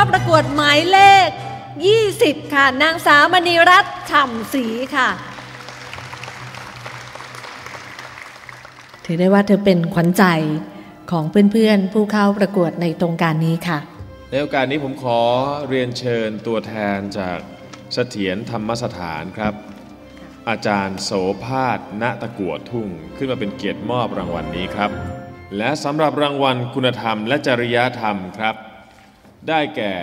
าประกวดหมายเลข 20 ค่ะ นางสาวมณีรัตน์ฉ่ำศรีค่ะ ถือได้ว่าเธอเป็นขวัญใจของเพื่อนๆ ผู้เข้าประกวดในตรงการนี้ค่ะ ในโอกาสนี้ผมขอเรียนเชิญตัวแทนจากเสถียรธรรมสถานครับ อาจารย์โสภาสณตะกัวทุ่ง ขึ้นมาเป็นเกียรติมอบรางวัลนี้ครับ และสำหรับรางวัลคุณธรรมและจริยธรรมครับ ได้แก่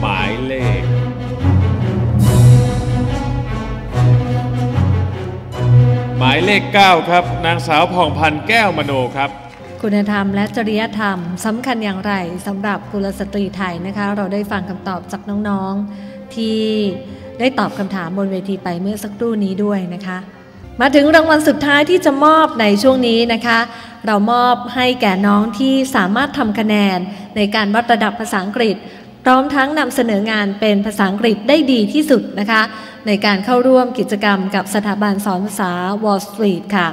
หมายเลข หมายเลข 9 ครับ นางสาวผ่องพันธ์แก้วมโนครับ คุณธรรมและจริยธรรมสำคัญอย่างไรสำหรับกุลสตรีไทยนะคะ เราได้ฟังคำตอบจากน้องๆ ที่ได้ตอบคำถามบนเวทีไปเมื่อสักครู่นี้ด้วยนะคะ มาถึงรางวัลสุดท้ายที่จะมอบในช่วงนี้นะคะ เรามอบให้แก่น้องที่สามารถทำคะแนนในการวัดระดับภาษาอังกฤษ พร้อมทั้งนำเสนองานเป็นภาษาอังกฤษได้ดีที่สุดนะคะ ในการเข้าร่วมกิจกรรมกับสถาบันสอนภาษา Wall Street ค่ะ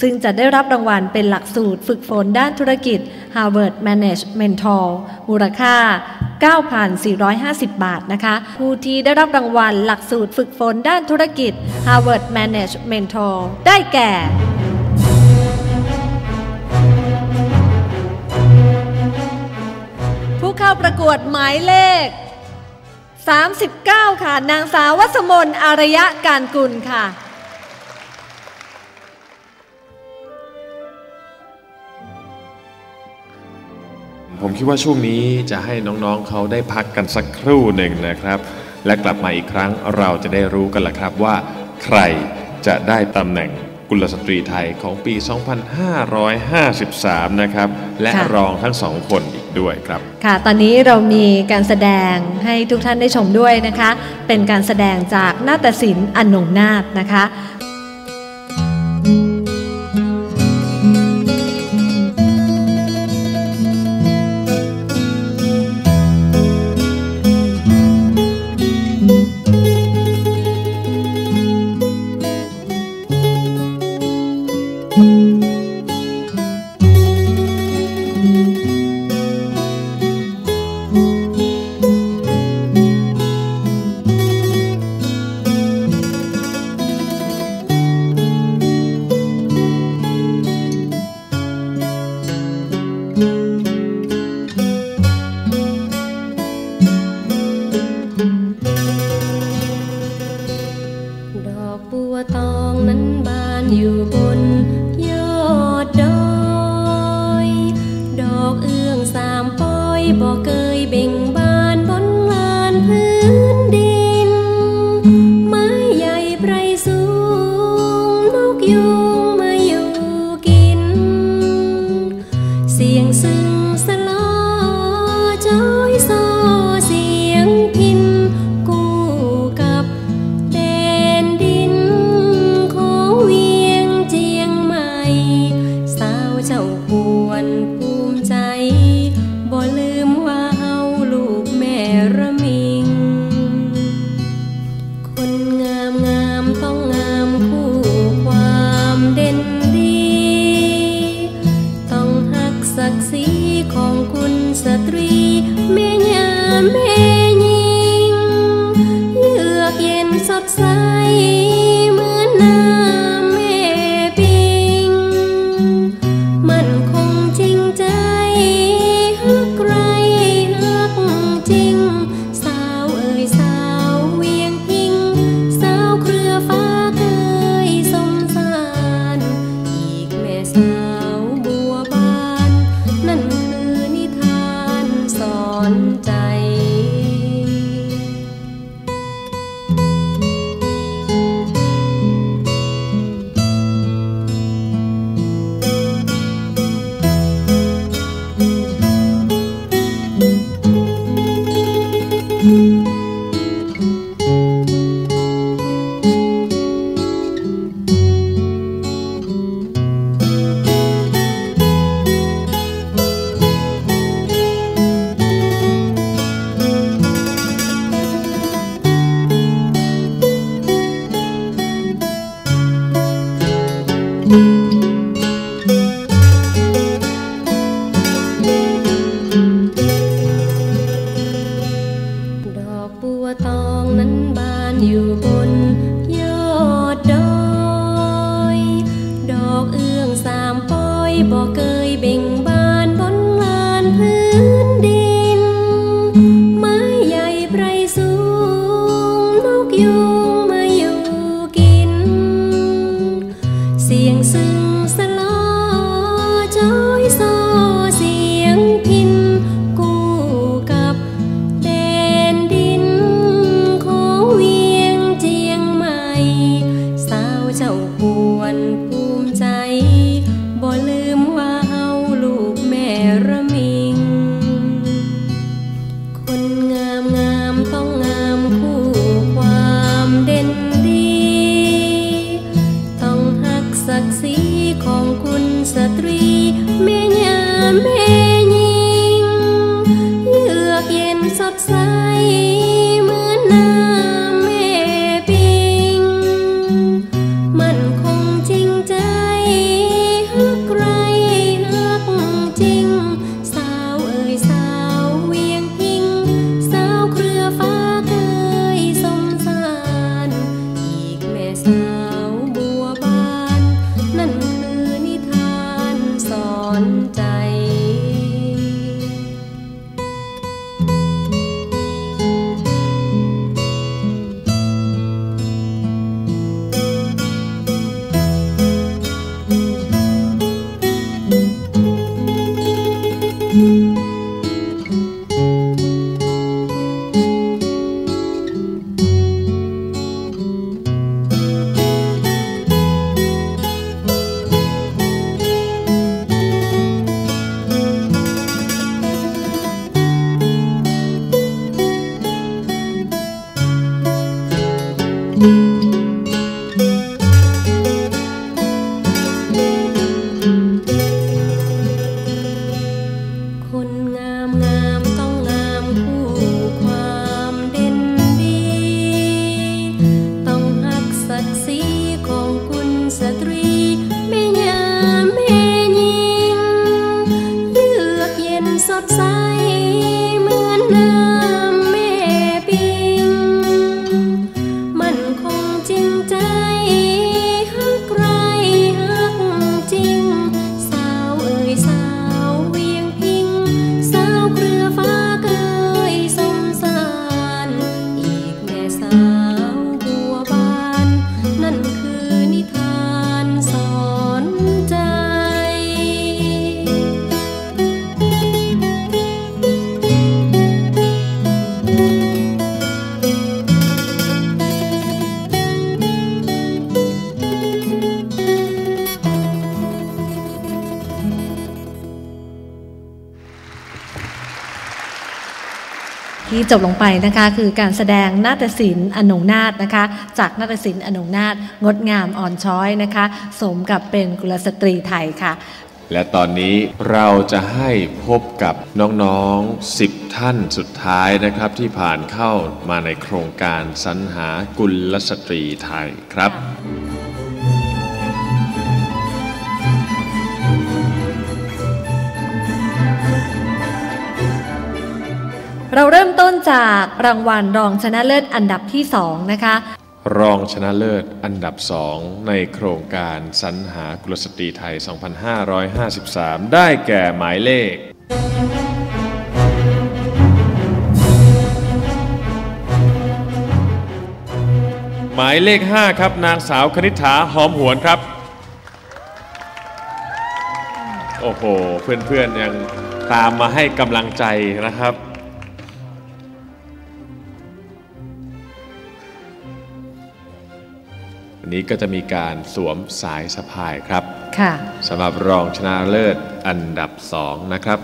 ซึ่งจะได้รับรางวัลเป็นหลักสูตรฝึกฝนด้านธุรกิจ Harvard Management Mentor มูลค่า 9,450 บาทนะคะ ผู้ที่ได้รับรางวัลหลักสูตรฝึกฝนด้านธุรกิจ Harvard Management t o r ได้แก่ผู้เข้าประกวดหมายเลข 39 ค่ะ นางสาววัสมนอารยะการกุลค่ะ ผมคิดว่าช่วงนี้จะให้น้องๆเขาได้พักกันสักครู่หนึ่งนะครับ และกลับมาอีกครั้งเราจะได้รู้กันละครับว่าใครจะได้ตำแหน่งกุลสตรีไทยของปี 2553 นะครับ และค่ะรองทั้งสองคนอีกด้วยครับ ค่ะ ตอนนี้เรามีการแสดงให้ทุกท่านได้ชมด้วยนะคะ เป็นการแสดงจากนาฏศิลป์อนงนาฏนะคะ ด ย playbook ที่จบลงไปนะคะคือการแสดงนาฏศิลป์อนงนาฏนะคะ จากนาฏศิลป์อนงนาฏงดงามอ่อนช้อยนะคะ สมกับเป็นกุลสตรีไทยค่ะ และตอนนี้เราจะให้พบกับน้องๆ 10 ท่านสุดท้ายนะครับ ที่ผ่านเข้ามาในโครงการสรรหากุลสตรีไทยครับ เราเริ่มต้นจากรางวัลรองชนะเลิศอันดับที่2นะคะ รองชนะเลิศอันดับสองในโครงการสรรหากุลสตรีไทย 2553 ได้แก่หมายเลขหมายเลข 5 ครับ นางสาวคณิษฐาหอมหวนครับ โอ้โห เพื่อนๆ ยังตามมาให้กำลังใจนะครับ วันนี้ก็จะมีการสวมสายสะพายครับค่ะสำหรับรองชนะเลิศอันดับ2นะครับ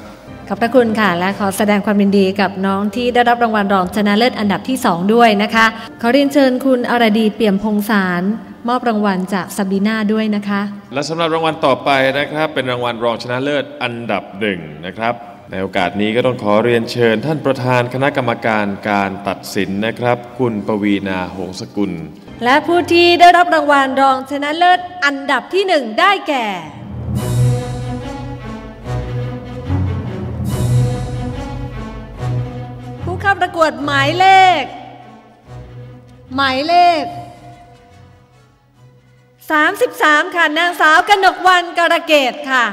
ขอบพระคุณค่ะ และขอแสดงความยินดีกับน้องที่ได้รับรางวัลรองชนะเลิศอันดับที่ 2 ด้วยนะคะขอเรียนเชิญคุณอรดีเปี่ยมพงสารมอบรางวัลจากซาบีนาด้วยนะคะ และสำหรับรางวัลต่อไปนะครับ เป็นรางวัลรองชนะเลิศอันดับหนึ่งนะครับ ในโอกาสนี้ก็ต้องขอเรียนเชิญ ท่านประธานคณะกรรมการการตัดสินนะครับ คุณปวีนาหงสกุล และผู้ที่ได้รับรางวัลรองชนะเลิศอันดับที่หนึ่งได้แก่ ผู้เข้าประกวดหมายเลข หมายเลข 33 ค่ะ นางสาวกนกวันกระเกตค่ะ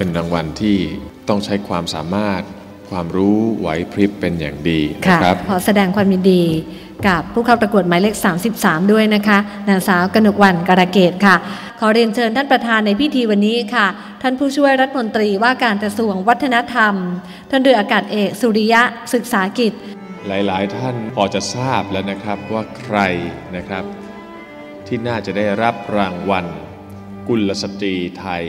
เป็นรางวัลที่ต้องใช้ความสามารถ ความรู้ไหวพริบเป็นอย่างดีนะค่ะครับขอแสดงความยินดีกับผู้เข้าประกวดหมายเลข 33 ด้วยนะคะ นางสาวกนกวันกระเกตค่ะ ขอเรียนเชิญท่านประธานในพิธีวันนี้ค่ะ ท่านผู้ช่วยรัฐมนตรีว่าการกระทรวงวัฒนธรรม ท่านเรืออากาศเอกสุริยะศึกษากิจ หลายๆ ท่านพอจะทราบแล้วนะครับว่าใครนะครับ ที่น่าจะได้รับรางวัล กุลสตรีไทย